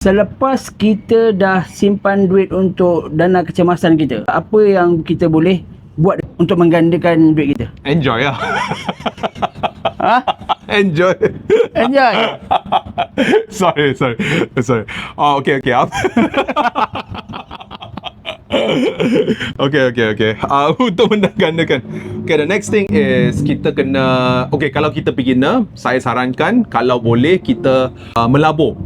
Selepas kita dah simpan duit untuk dana kecemasan kita, apa yang kita boleh buat untuk menggandakan duit kita? Enjoy lah. Ha? Enjoy. Enjoy. sorry, sorry. Sorry. Oh, okay, okay. Okay, okay, okay. Uh, untuk menggandakan. Okay, the next thing is kita kena... Okay, kalau kita beginner, saya sarankan kalau boleh kita uh, melabur.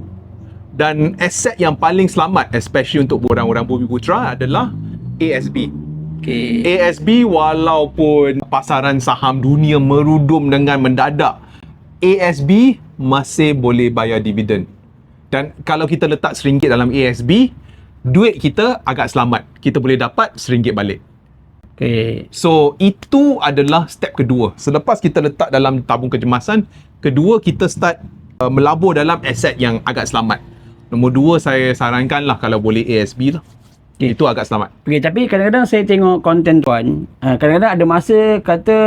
Dan aset yang paling selamat, especially untuk orang-orang bumi putra adalah ASB. Okay. ASB walaupun pasaran saham dunia merudum dengan mendadak, ASB masih boleh bayar dividen. Dan kalau kita letak RM1 dalam ASB, duit kita agak selamat. Kita boleh dapat RM1 balik. Okay. So, itu adalah step kedua. Selepas kita letak dalam tabung kecemasan, kedua kita start uh, melabur dalam aset yang agak selamat. Nombor dua, saya sarankanlah kalau boleh ASB lah. Okay. Itu agak selamat. Okay, tapi kadang-kadang saya tengok konten tuan, uh, kadang-kadang ada masa kata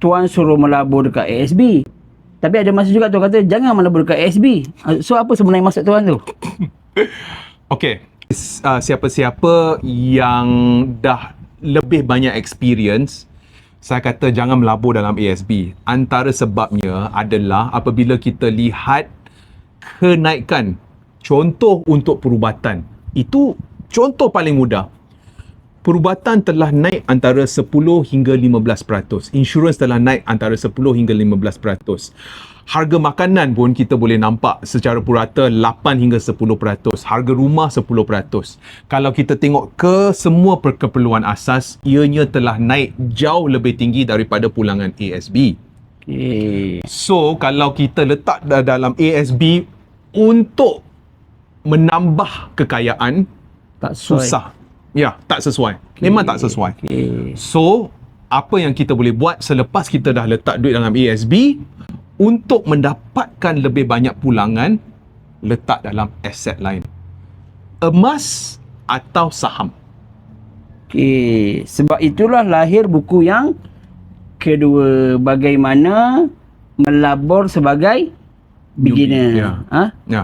tuan suruh melabur dekat ASB. Tapi ada masa juga tuan kata jangan melabur dekat ASB. Uh, so apa sebenarnya maksud tuan tu? Okay. Uh, siapa-siapa yang dah lebih banyak experience, saya kata jangan melabur dalam ASB. Antara sebabnya adalah apabila kita lihat kenaikan contoh untuk perubatan. Itu contoh paling mudah. Perubatan telah naik antara 10 hingga 15%. Insurans telah naik antara 10 hingga 15%. Harga makanan pun kita boleh nampak secara purata 8 hingga 10%. Harga rumah 10%. Kalau kita tengok ke semua per- keperluan asas, ianya telah naik jauh lebih tinggi daripada pulangan ASB. Okay. So, kalau kita letak da- dalam ASB untuk menambah kekayaan, Tak sesuai. susah. Ya, tak sesuai. Memang tak sesuai. Okay. So, apa yang kita boleh buat selepas kita dah letak duit dalam ASB untuk mendapatkan lebih banyak pulangan, letak dalam aset lain. Emas atau saham. Okay. Sebab itulah lahir buku yang kedua. Bagaimana melabur sebagai beginner. Ya. Ha? Ya.